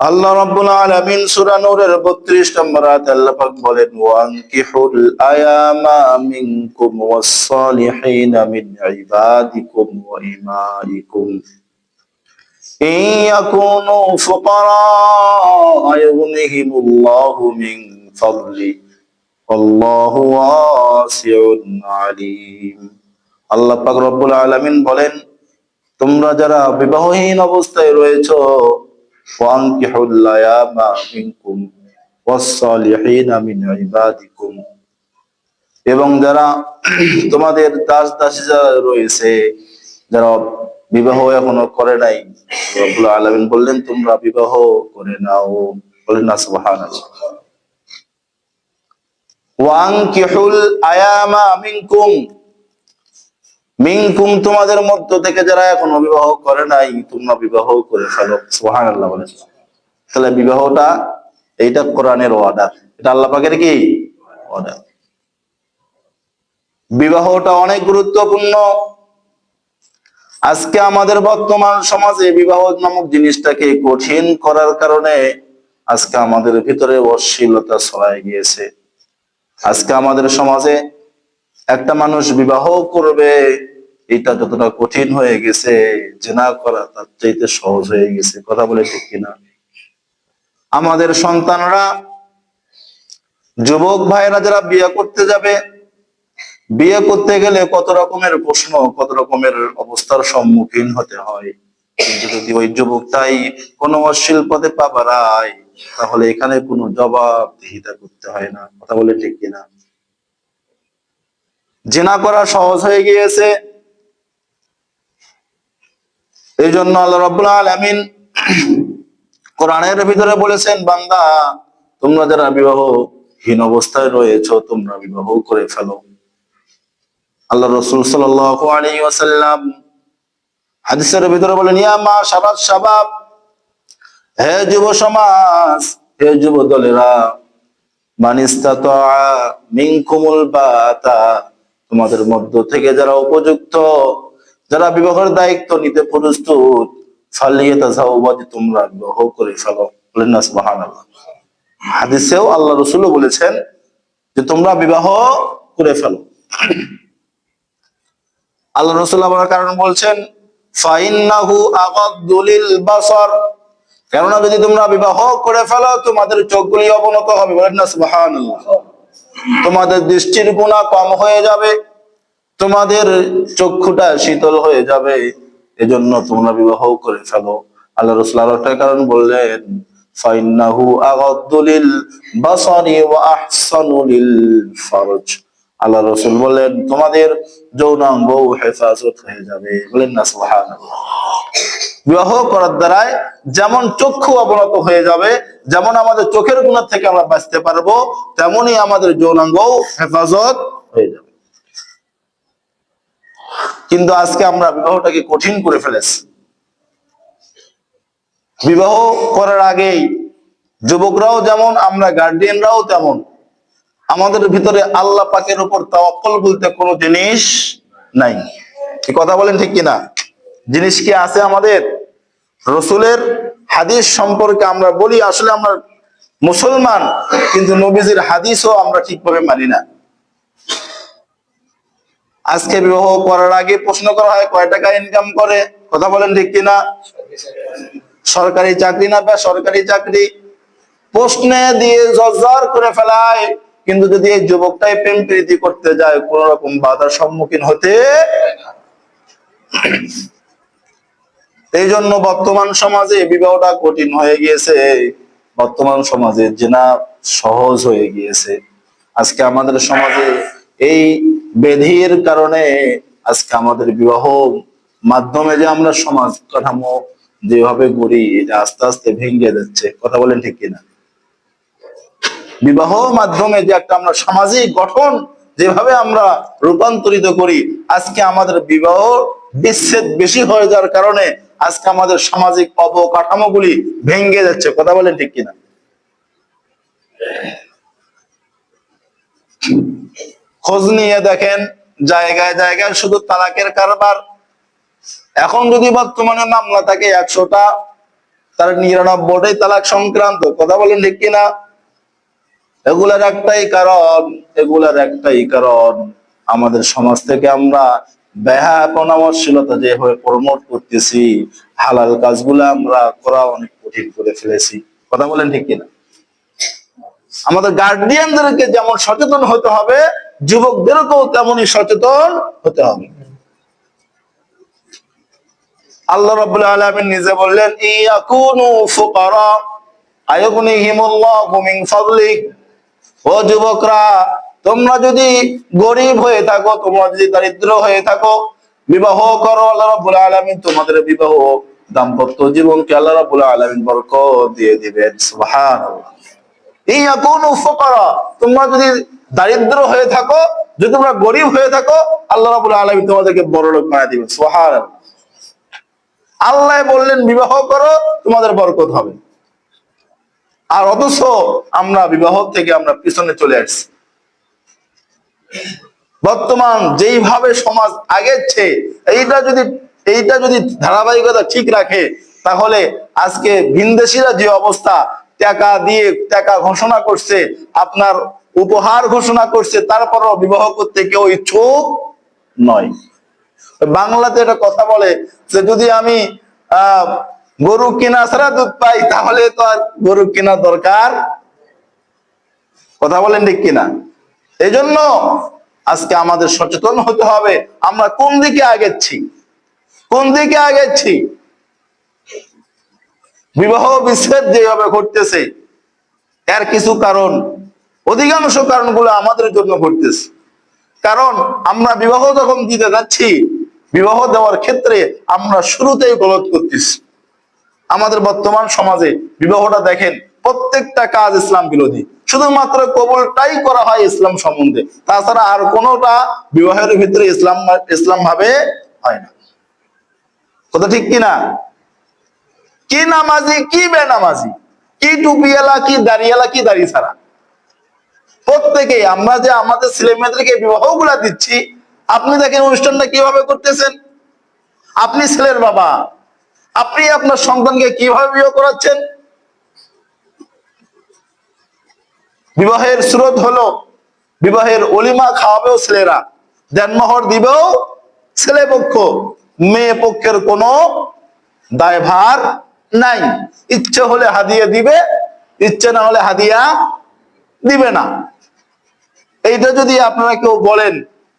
আল্লাহ রাব্বুল আলামিন সূরা নূরের 32 নম্বর আয়াতে আল্লাহ পাক বলেন ওয়ানকিহুল আয়ামা মিনকুম ওয়াস-সালিহিনা মিন ইবাদিকুম ওয়া ইমাইকুম إن يكونوا فقراء يغنهم الله من فضله والله واسع عليم আল্লাহ পাক রব্বুল আলামিন বলেন তোমরা যারা বিবাহহীন অবস্থায় রয়েছো وانكحوا الأيام منكم والصالحين من عبادكم এবং যারা তোমাদের দাস দাসী যারা রয়েছে যারা বিবাহ এখনো করে নাই রব্বুল আলামিন বললেন তোমরা বিবাহ করে নাও বলেন না সুবহানাল্লাহ ওয়ানকিহুল আয়ামা মিনকুম মিনকুম তোমাদের মধ্য থেকে যারা এখনও বিবাহ করে নাই, তোমরা বিবাহ করে ফেলো। সুবহানাল্লাহ বলে তাহলে বিবাহটা এইটা কোরআনের অর্ডার এটা আল্লাহ পাকের কি? অর্ডার বিবাহটা অনেক গুরুত্বপূর্ণ। আজকে আমাদের বর্তমান সমাজে বিবাহ নামক জিনিসটাকে কঠিন করার কারণে আজকে আমাদের ভিতরে অশ্লীলতা ছড়ায় গিয়েছে। আজকে আমাদের সমাজে একটা মানুষ বিবাহ করবে, এটা যতটা কঠিন হয়ে গেছে, জেনা করা তার চাইতে সহজ হয়ে গেছে, কথা বলে ঠিক কিনা? আমাদের সন্তানরা, যুবক ভাইরা যারা বিয়ে করতে যাবে, বিয়ে করতে গেলে কত রকমের প্রশ্ন, কত রকমের অবস্থার সম্মুখীন হতে হয়। যদি ওই যুবকটাই কোনো অশ্লীল পদে পা তাহলে এখানে কোনো জবাবদিহিতা করতে হয় না, কথা বলে ঠিক কিনা? জেনা করা সহজ হয়ে গিয়েছে। এই জন্য আল্লাহ রব্বুল আলামিন কোরআনের ভিতরে বলেছেন, বান্দা, তোমরা যারা বিবাহহীন অবস্থায় রয়েছো, তোমরা বিবাহ করে ফেলো। আল্লাহ রসুল ওয়াসাল্লাম হাদিসের ভিতরে বলেন, ইয়া মা শাবাব শাবাব, হে যুব সমাজ, হে যুব দলেরা মানিস্তাতা মিনকুমুল বাতা তোমাদের মধ্য থেকে যারা উপযুক্ত, যারা বিবাহের দায়িত্ব নিতে প্রস্তুত, ফালিয়ে তাজাওয়াজি তোমরা বিবাহ করে ফেলো। বলেন না হাদিসেও আল্লাহ রসুলও বলেছেন যে তোমরা বিবাহ করে ফেলো। আল্লাহ রসুল আবার কারণ বলছেন, ফাইন্নাহু আগাদ্দুলিল বাসার। কেননা যদি তোমরা বিবাহ করে ফেলো, তোমাদের চোখগুলি অবনত হবে। বলেন না তোমাদের দৃষ্টির গুণা কম হয়ে যাবে, তোমাদের চক্ষুটা শীতল হয়ে যাবে। এজন্য তোমরা বিবাহ করে ফেলো। আল্লাহ রসুল একটা কারণ বললেন বললেন, তোমাদের যৌনাঙ্গ হেফাজত হয়ে যাবে। বলেন না, সুবহানাল্লাহ। বিবাহ করার দ্বারাই যেমন চক্ষু অবনত হয়ে যাবে, যেমন আমাদের চোখের গুণ থেকে আমরা বাঁচতে পারব, তেমনি আমাদের যৌনাঙ্গ হেফাজত হয়ে যাবে। কিন্তু আজকে আমরা বিবাহটাকে কঠিন করে ফেলেছি। বিবাহ করার আগেই যুবকরাও যেমন, আমরা গার্ডিয়ানরাও তেমন। আমাদের ভিতরে আল্লাহ পাকের উপর তাওয়াক্কল বলতে কোনো জিনিস নাই। কথা বলেন ঠিক কিনা? জিনিস কি আছে আমাদের? রসুলের হাদিস সম্পর্কে আমরা বলি, আসলে আমরা মুসলমান, কিন্তু নবীজির হাদিসও আমরা ঠিকভাবে মানি না। আজকে বিবাহ করার আগে প্রশ্ন করা হয়, কয় টাকা ইনকাম করে? কথা বলেন ঠিক কিনা? সরকারি চাকরি না বা সরকারি চাকরি? প্রশ্নে দিয়ে জর্জর করে ফেলায়, কিন্তু যদি এই যুবকটাই প্রেম প্রীতি করতে যায়, কোন রকম বাধার সম্মুখীন হতে এই জন্য বর্তমান সমাজে বিবাহটা কঠিন হয়ে গিয়েছে। বর্তমান সমাজে জেনা সহজ হয়ে গিয়েছে। আজকে আমাদের সমাজে এই বেধির কারণে আজকে আমাদের বিবাহ মাধ্যমে যে আমরা সমাজ কাঠামো যেভাবে গড়ি, এটা আস্তে আস্তে ভেঙে যাচ্ছে। কথা বলেন ঠিক কিনা? বিবাহ মাধ্যমে যে একটা আমরা সামাজিক গঠন যেভাবে আমরা রূপান্তরিত করি, আজকে আমাদের বিবাহ বিচ্ছেদ বেশি হয়ে যাওয়ার কারণে আজকে আমাদের সামাজিক অবকাঠামোগুলি ভেঙে যাচ্ছে। কথা বলেন ঠিক কিনা? খোঁজ নিয়ে দেখেন, জায়গায় জায়গায় শুধু তালাকের কারবার। এখন যদি বর্তমানে মামলা থাকে একশোটা, তার নিরানব্বইটাই তালাক সংক্রান্ত। কথা বলেন ঠিক কিনা? এগুলার একটাই কারণ, এগুলার একটাই কারণ আমাদের সমাজ থেকে আমরা ব্যয়াপনামশীলতা যে হয়ে প্রমোট করতেছি, হালাল কাজগুলো আমরা করা অনেক কঠিন করে ফেলেছি। কথা বলেন ঠিক কিনা? আমাদের গার্ডিয়ানদেরকে যেমন সচেতন হতে হবে, যুবকদেরকেও তেমনই সচেতন হতে হবে। আল্লাহ রাব্বুল আলামিন নিজে বললেন, ইয়াকুনু ফুকারা ও যুবকরা তোমরা যদি গরিব হয়ে থাকো, তোমরা যদি দারিদ্র হয়ে থাকো, বিবাহ করো, আল্লাহ রাব্বুল আলামিন তোমাদের বিবাহ দাম্পত্য জীবনকে আল্লাহ রাব্বুল আলামিন বরকত দিয়ে দিবেন, সুবহানাল্লাহ। ইয়াকুনু ফুকারা তোমরা যদি দারিদ্র হয়ে থাকো, যদি তোমরা গরিব হয়ে থাকো, আল্লাহ রাব্বুল আলামিন তোমাদেরকে বড় লোক বানিয়ে দিবেন, সুবহানাল্লাহ। আল্লাহ বললেন, বিবাহ করো, তোমাদের বরকত হবে। আর অথচ আমরা বিবাহ থেকে আমরা পিছনে চলে আসছি। বর্তমান যেইভাবে সমাজ আগেছে, এইটা যদি এইটা যদি ধারাবাহিকতা ঠিক রাখে, তাহলে আজকে ভিনদেশিরা যে অবস্থা, টাকা দিয়ে টাকা ঘোষণা করছে, আপনার উপহার ঘোষণা করছে, তারপরও বিবাহ করতে কেউ ইচ্ছুক নয়। বাংলাতে একটা কথা বলে যে, যদি আমি গরু কেনা ছাড়া দুধ পাই, তাহলে তো আর গরু কেনার দরকার? কথা বলেন ঠিক কিনা? এই জন্য আজকে আমাদের সচেতন হতে হবে। আমরা কোন দিকে আগেছি কোন দিকে আগেছি বিবাহ বিচ্ছেদ যেভাবে ঘটতেছে, এর কিছু কারণ, অধিকাংশ কারণগুলো আমাদের জন্য ঘটতেছে। কারণ আমরা বিবাহ যখন দিতে যাচ্ছি, বিবাহ দেওয়ার ক্ষেত্রে আমরা শুরুতেই গলত করতেছি। আমাদের বর্তমান সমাজে বিবাহটা দেখেন, প্রত্যেকটা কাজ ইসলাম বিরোধী। শুধুমাত্র কবলটাই করা হয় ইসলাম সম্বন্ধে। তাছাড়া আর কোনোটা বিবাহের ভিতরে ইসলাম ইসলাম ভাবে হয় না। কথা ঠিক কিনা? কি নামাজি, কি বেনামাজি? কি টুপিয়ালা কি দাঁড়িয়ালা কি দাড়ি ছাড়া? প্রত্যেকেই আমরা যে আমাদের ছেলে মেয়েদেরকে বিবাহগুলা দিচ্ছি, আপনি দেখেন অনুষ্ঠানটা কীভাবে করতেছেন? আপনি ছেলের বাবা, আপনি আপনার সন্তানকে কীভাবে বিবাহ করাচ্ছেন? বিবাহের স্রোত হলো, বিবাহের অলিমা খাওয়াবেও ছেলেরা। দেনমোহর দিবেও ছেলে পক্ষ। মেয়ে পক্ষের কোনো দায়ভার নাই। ইচ্ছে হলে হাদিয়া দিবে, ইচ্ছে না হলে হাদিয়া দিবে না। এইটা যদি আপনারা কেউ বলেন,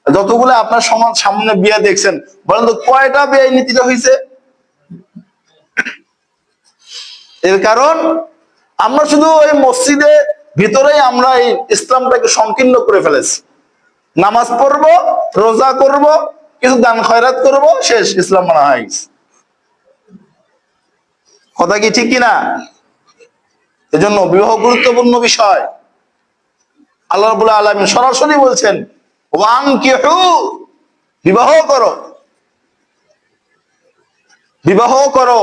যতগুলো আপনার সমাজ সামনে বিয়ে দেখছেন, বলেন তো কয়টা বিয়ে নীতিটা হয়েছে? এর কারণ, আমরা শুধু ওই মসজিদে ভিতরেই আমরা এই ইসলামটাকে সংকীর্ণ করে ফেলেছি। নামাজ পড়ব, রোজা করব, কিছু দান খয়রাত করব, শেষ, ইসলাম মানা হয় কথা কি ঠিক কিনা? এজন্য বিবাহ গুরুত্বপূর্ণ বিষয়। আল্লাহ আলামিন সরাসরি বলছেন ওয়াং কিহু বিবাহ করো। বিবাহ করো।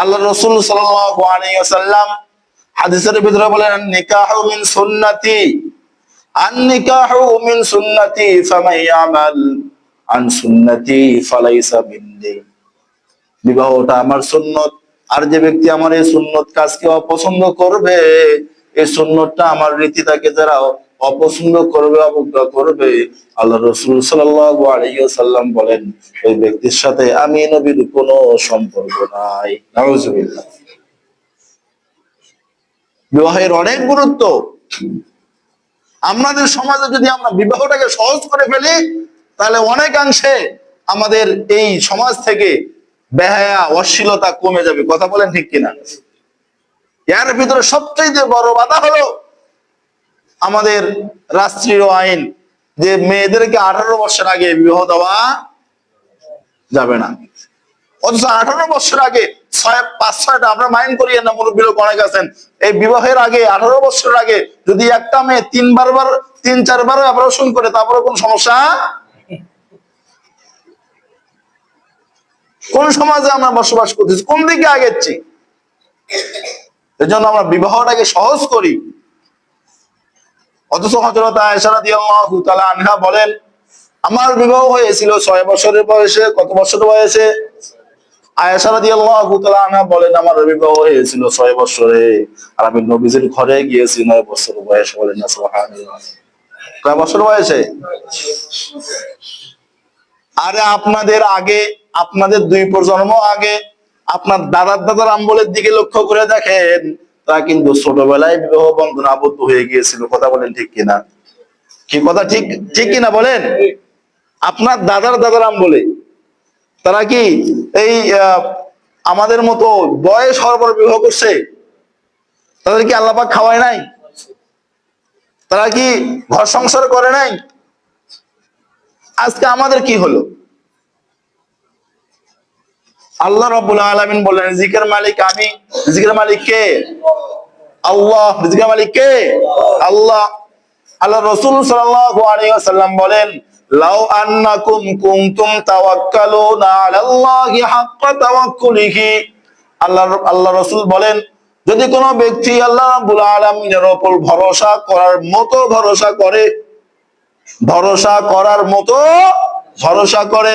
আল্লাহ রসুল সাল্লাম হাদিসের ভিতরে বলেন, নিকাহু মিন সুন্নতি আন নিকাহু মিন সুন্নতি ফামান ইয়ামাল আন সুন্নতি ফালাইসা বিবাহটা আমার সুন্নত, আর যে ব্যক্তি আমার এই সুন্নত কাজকে অপছন্দ করবে, এই সুন্নতটা আমার রীতিটাকে যারা অপছন্দ করবে অবজ্ঞা করবে আল্লাহ রসুল আলাইহি বলেন, ওই ব্যক্তির সাথে আমি নবীর কোনো সম্পর্ক নাই। বিবাহের অনেক গুরুত্ব। আমাদের সমাজে যদি আমরা বিবাহটাকে সহজ করে ফেলি, তাহলে অনেকাংশে আমাদের এই সমাজ থেকে বেহায়া, অশ্লীলতা কমে যাবে। কথা বলেন ঠিক কিনা? এর ভিতরে সবচেয়ে বড় বাধা হলো আমাদের রাষ্ট্রীয় আইন যে মেয়েদেরকে আঠারো বছর আগে বিবাহ দেওয়া যাবে না। অথচ আঠারো বছর আগে ছয়, পাঁচ, ছয়টা, আমরা মাইন্ড করি না মুরব্বী লোক অনেক আছেন। এই বিবাহের আগে, আঠারো বছর আগে যদি একটা মেয়ে তিনবার বার, তিন চারবার অপারেশন করে তারপরে কোন সমস্যা? কোন সমাজে আমরা বসবাস করতেছি? কোন দিকে আগেছি এজন্য আমরা বিবাহটাকে সহজ করি। অথচ হজরত আনহা বলেন, আমার বিবাহ হয়েছিল ছয় বছরের বয়সে। কত বছর বয়সে? আনহা বলেন, আমার বিবাহ হয়েছিল ছয় বছরে। আর আমি নবীজির ঘরে গিয়েছি, নয় বছর বয়সে বলেন বয়সে? আরে আপনাদের আগে, আপনাদের দুই প্রজন্ম আগে, আপনার দাদার দাদার আম্বলের দিকে লক্ষ্য করে দেখেন তারা কিন্তু ছোটবেলায় বিবাহ বন্ধন আবদ্ধ হয়ে গিয়েছিল, কথা বলেন ঠিক কিনা? কি কথা ঠিক ঠিক কিনা বলেন? আপনার দাদার দাদার আমবলে তারা কি এই আমাদের মতো বয়স হওয়ার পর বিবাহ করছে? তাদের কি আল্লাপাক খাওয়ায় নাই? তারা কি ঘর সংসার করে নাই? আজকে আমাদের কি হলো? আল্লাহ রব্বুল আলামিন বললেন, জিকের মালিক আমি। জিকের মালিক কে? আল্লাহ। জিকের মালিক কে? আল্লাহ। আল্লাহ রসুল ওয়াসাল্লাম বলেন, লাউ আন্নাকুম কুনতুম তাওয়াক্কালুনা আলাল্লাহি হাক্কা তাওয়াক্কুলিহি। আল্লাহ আল্লাহ রসুল বলেন, যদি কোনো ব্যক্তি আল্লাহ রাব্বুল আলামিনের উপর ভরসা করার মতো ভরসা করে, ভরসা করার মতো ভরসা করে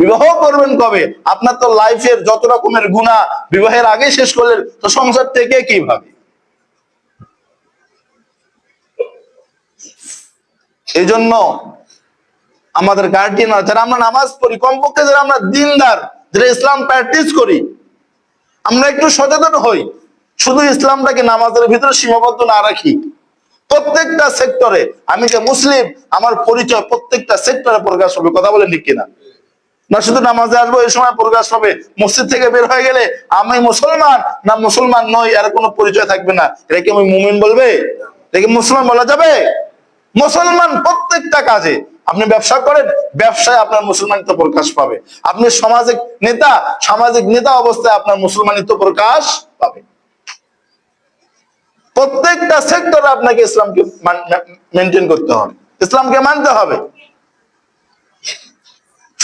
বিবাহ করবেন কবে? আপনার তো লাইফের যত রকমের গুণা বিবাহের আগে শেষ করলেন, তো সংসার থেকে কীভাবে? এই জন্য আমাদের গার্ডিয়ান যারা আমরা নামাজ পড়ি, কমপক্ষে যারা আমরা দিনদার, যারা ইসলাম প্র্যাকটিস করি, আমরা একটু সচেতন হই। শুধু ইসলামটাকে নামাজের ভিতরে সীমাবদ্ধ না রাখি। প্রত্যেকটা সেক্টরে আমি যে মুসলিম, আমার পরিচয় প্রত্যেকটা সেক্টরে প্রকাশ হবে, কথা বলে ঠিক কিনা? না শুধু নামাজে আসব, এই সময় প্রকাশ হবে মসজিদ থেকে বের হয়ে গেলে আমি মুসলমান? না মুসলমান নই, এর কোনো পরিচয় থাকবে না। এটা কি আমি মুমিন বলবে? এটা কি মুসলমান বলা যাবে? মুসলমান প্রত্যেকটা কাজে। আপনি ব্যবসা করেন, ব্যবসায় আপনার মুসলমানিত্ব প্রকাশ পাবে। আপনি সামাজিক নেতা সামাজিক নেতা অবস্থায় আপনার মুসলমানিত্ব প্রকাশ পাবে। প্রত্যেকটা সেক্টরে আপনাকে ইসলামকে মেনটেন করতে হবে। ইসলামকে মানতে হবে।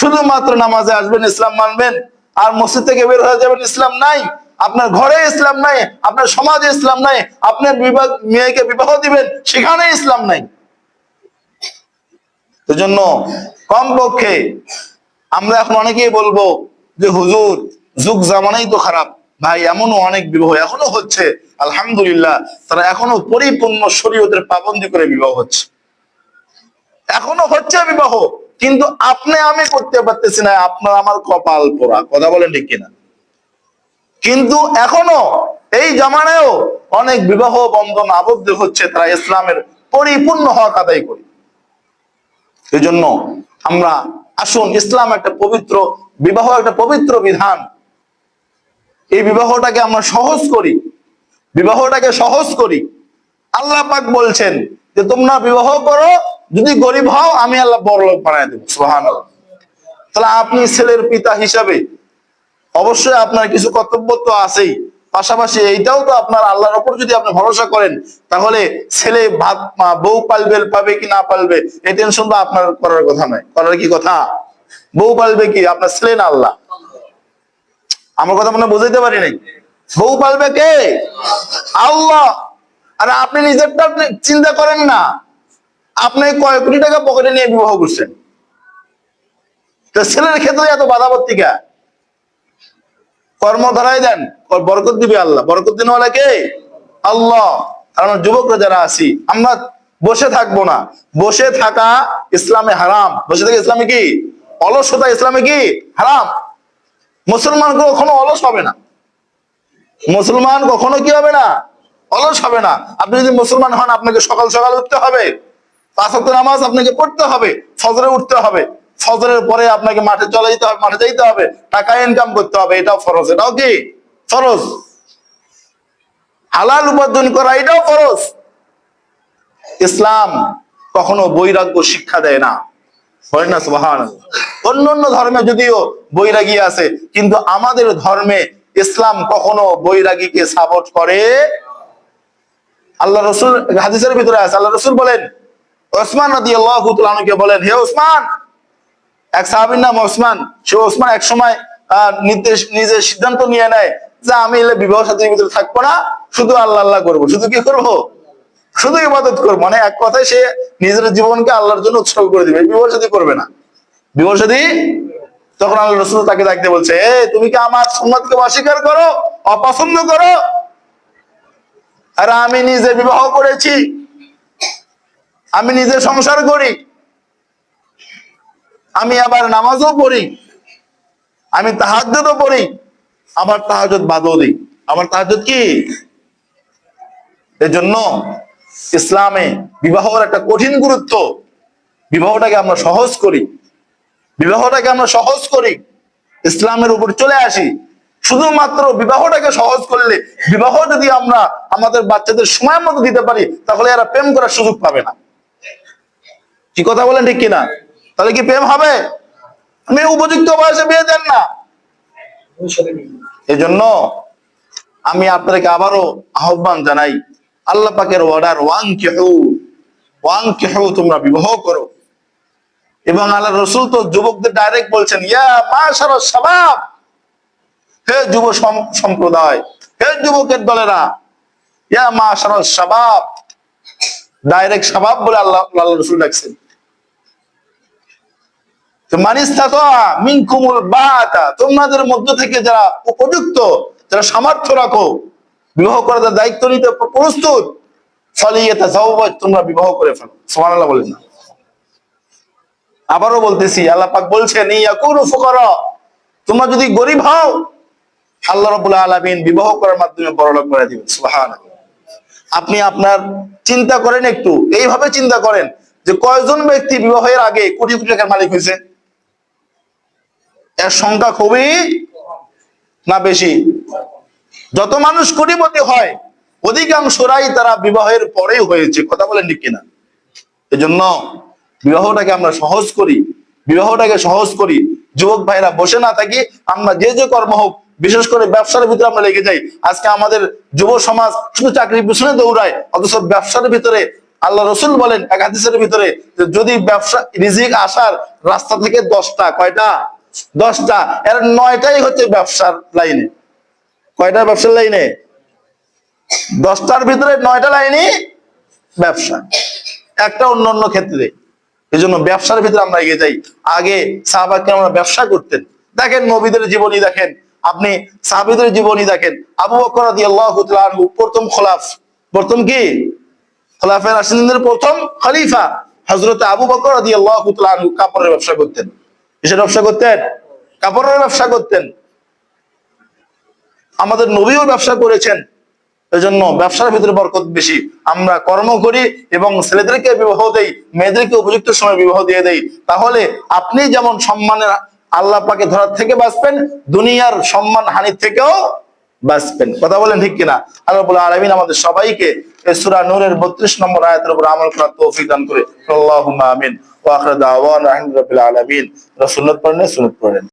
শুধুমাত্র নামাজে আসবেন, ইসলাম মানবেন, আর মসজিদ থেকে বের হয়ে যাবেন, ইসলাম নাই। আপনার ঘরে ইসলাম নাই, আপনার সমাজে ইসলাম নাই, আপনার বিবাহ মেয়েকে বিবাহ দিবেন, সেখানে ইসলাম নাই। এজন্য কমপক্ষে আমরা এখন অনেকেই বলব যে, হুজুর, যুগ জামানাই তো খারাপ। ভাই, এমনও অনেক বিবাহ এখনও হচ্ছে। আলহামদুলিল্লাহ, তারা এখনও পরিপূর্ণ শরীয়তের পাবন্দি করে বিবাহ হচ্ছে। এখনও হচ্ছে বিবাহ। কিন্তু আপনি আমি করতে পারতেছি না, আপনার আমার কপাল পোড়া। কথা বলেন ঠিক কিনা? কিন্তু এখনও এই জামানায়ও অনেক বিবাহ বন্ধন আবদ্ধ হচ্ছে, তারা ইসলামের পরিপূর্ণ হক আদায় করি। এই জন্য আমরা আসুন, ইসলাম একটা পবিত্র বিবাহ, একটা পবিত্র বিধান। এই বিবাহটাকে আমরা সহজ করি। বিবাহটাকে সহজ করি। আল্লাহ পাক বলছেন যে, তোমরা বিবাহ করো যদি গরিব হও, আমি আল্লাহ বড় লোক বানায় দেবো সোহান তাহলে আপনি ছেলের পিতা হিসাবে অবশ্যই আপনার কিছু কর্তব্য তো আছেই। পাশাপাশি এইটাও তো আপনার আল্লাহর ওপর যদি আপনি ভরসা করেন, তাহলে ছেলে ভাত বউ পালবে পাবে কি না পালবে, এই টেনশন তো আপনার করার কথা নয়। করার কি কথা? বউ পালবে কি? আপনার ছেলে না আল্লাহ? আমার কথা মনে বুঝাইতে পারি নাই। বউ পালবে কে? আল্লাহ। আর আপনি নিজেরটা চিন্তা করেন না। আপনি কয় কোটি টাকা পকেটে নিয়ে বিবাহ করছেন? তো ছেলের ক্ষেত্রে এত বাধাবর্তী কে? কর্ম ধরাই দেন বরকত দিবে আল্লাহ। বরকত দিন কে? আল্লাহ। আমরা যুবকরা যারা আছি, আমরা বসে থাকব না। বসে থাকা ইসলামে হারাম। বসে থাকা ইসলামে কি? অলসতা ইসলামে কি? হারাম। মুসলমান কখনো অলস হবে না। মুসলমান কখনো কি হবে না? অলস হবে না। আপনি যদি মুসলমান হন, আপনাকে সকাল সকাল উঠতে হবে। পাঁচ নামাজ আপনাকে পড়তে হবে, ফজরে উঠতে হবে। ফজরের পরে আপনাকে মাঠে চলে যেতে হবে, মাঠে যেতে হবে, টাকা ইনকাম করতে হবে, এটাও ফরজ, এটাও কি? ফরজ। হালাল উপার্জন করা, এটাও ফরজ। ইসলাম কখনো বৈরাগ্য শিক্ষা দেয় না। হয় না অন্য অন্য ধর্মে যদিও বৈরাগী আছে, কিন্তু আমাদের ধর্মে ইসলাম কখনো বৈরাগীকে সাপোর্ট করে। আল্লাহ রসুল, হাদিসের ভিতরে আছে, আল্লাহ রসুল বলেন ওসমান নদী আল্লাহকে বলেন, হে ওসমান! এক সাহাবির নাম ওসমান। সে ওসমান এক সময় নির্দেশ, নিজের সিদ্ধান্ত নিয়ে নেয় যে আমি এলে বিবাহ সাথীর ভিতরে থাকব না, শুধু আল্লাহ আল্লাহ করব। শুধু কি করব? শুধু ইবাদত করব। মানে এক কথায় সে নিজের জীবনকে আল্লাহর জন্য উৎসর্গ করে দিবে। বিবাহ সাথী করবে না। বিবাহ সাথী তখন আল্লাহ রসুল তাকে ডাকতে বলছে, এ, তুমি কি আমার সুন্নতকে অস্বীকার করো? অপছন্দ করো? আর আমি নিজে বিবাহ করেছি। আমি নিজে সংসার করি। আমি আবার নামাজও পড়ি। আমি তাহাজ্জুদও পড়ি। আবার তাহাজ্জুদ বাদও দিই। আমার তাহাজ্জুদ কি? এজন্য ইসলামে বিবাহের একটা কঠিন গুরুত্ব। বিবাহটাকে আমরা সহজ করি। বিবাহটাকে আমরা সহজ করি। ইসলামের উপর চলে আসি। শুধুমাত্র বিবাহটাকে সহজ করলে বিবাহ যদি আমরা আমাদের বাচ্চাদের সময় মতো দিতে পারি, তাহলে এরা প্রেম করার সুযোগ পাবে না। কি কথা বলেন ঠিক কিনা? তাহলে কি প্রেম হবে? আমি উপযুক্ত বয়সে বিয়ে দেন না। এই জন্য আমি আপনাদেরকে আবারও আহ্বান জানাই, আল্লাহ পাকের অর্ডার ওয়াং কেহু ওয়াং কেহু তোমরা বিবাহ করো। এবং আল্লাহ রসুল তো যুবকদের ডাইরেক্ট বলছেন, ইয়া মা হে যুব সম্প্রদায়, হে যুবকের দলেরা, ইয়া মা সারা সবাব ডাইরেক্ট সবাব বলে আল্লাহ আল্লাহ রসুল ডাকছেন তো মানিস মিনকুমুল বাতা তোমাদের মধ্য থেকে যারা উপযুক্ত, যারা সামর্থ্য রাখো, বিবাহ করার দায়িত্ব নিতে প্রস্তুত তোমরা বিবাহ করে ফেলো। সুবহানাল্লাহ বলেন না। আবারও বলতেছি, আল্লাহ পাক বলছেন তোমরা যদি গরিব হও, আল্লাহ রাব্বুল আলামিন বিবাহ করার মাধ্যমে বড়লোক করে দিবেন। সুবহানাল্লাহ। আপনি আপনার চিন্তা করেন একটু, এইভাবে চিন্তা করেন যে কয়জন ব্যক্তি বিবাহের আগে কোটি কোটি টাকার মালিক হয়েছে? এর সংখ্যা খুবই না বেশি। যত মানুষ কোটিপতি হয়, অধিকাংশরাই তারা বিবাহের পরেই হয়েছে। কথা বলেন ঠিক কিনা? এজন্য বিবাহটাকে আমরা সহজ করি, বিবাহটাকে সহজ করি। যুবক ভাইরা বসে না থাকি, আমরা যে যে কর্ম হোক, বিশেষ করে ব্যবসার ভিতরে আমরা লেগে যাই। আজকে আমাদের যুব সমাজ শুধু চাকরির পিছনে দৌড়ায়, অথচ ব্যবসার ভিতরে আল্লাহ রসুল বলেন, এক হাদিসের ভিতরে যদি ব্যবসা রিজিক আসার রাস্তা থেকে দশটা, কয়টা? দশটা, এর নয়টাই হচ্ছে ব্যবসার লাইনে। কয়টা ব্যবসার লাইনে? দশটার ভিতরে নয়টা লাইনই ব্যবসা, একটা অন্য অন্য ক্ষেত্রে। এই জন্য ব্যবসার ভিতরে আমরা এগিয়ে যাই। আগে সাহাবাকে আমরা ব্যবসা করতেন। দেখেন নবীদের জীবনী দেখেন, আপনি সাহাবিদের জীবনী দেখেন। আবু বকর প্রথম খোলাফ। প্রথম কি? খোলাফে রাশিদিনের প্রথম খলিফা, হযরত আবু বকর কাপড়ের ব্যবসা করতেন। কিসের ব্যবসা করতেন, কাপড়ের ব্যবসা করতেন। আমাদের নবীও ব্যবসা করেছেন। এজন্য ব্যবসার ভিতরে বরকত বেশি। আমরা কর্ম করি এবং ছেলেদেরকে বিবাহ দেই, মেয়েদেরকে উপযুক্ত সময় বিবাহ দিয়ে দেই। তাহলে আপনি যেমন সম্মানের আল্লাহ পাকে ধরার থেকে বাঁচবেন, দুনিয়ার সম্মান হানির থেকেও বাঁচবেন। কথা বলেন ঠিক কিনা? আল্লাহ আলমিন আমাদের সবাইকে সূরা নূরের বত্রিশ নম্বর আয়াতের উপর আমল করার তৌফিক দান করে। আল্লাহুম্মা আমিন। ওয়া আখির দাওয়ানা আলহামদুলিল্লাহি রাব্বিল আলামিন। রাসূলুল্লাহ পড়েন, সুন্নাত পড়েন।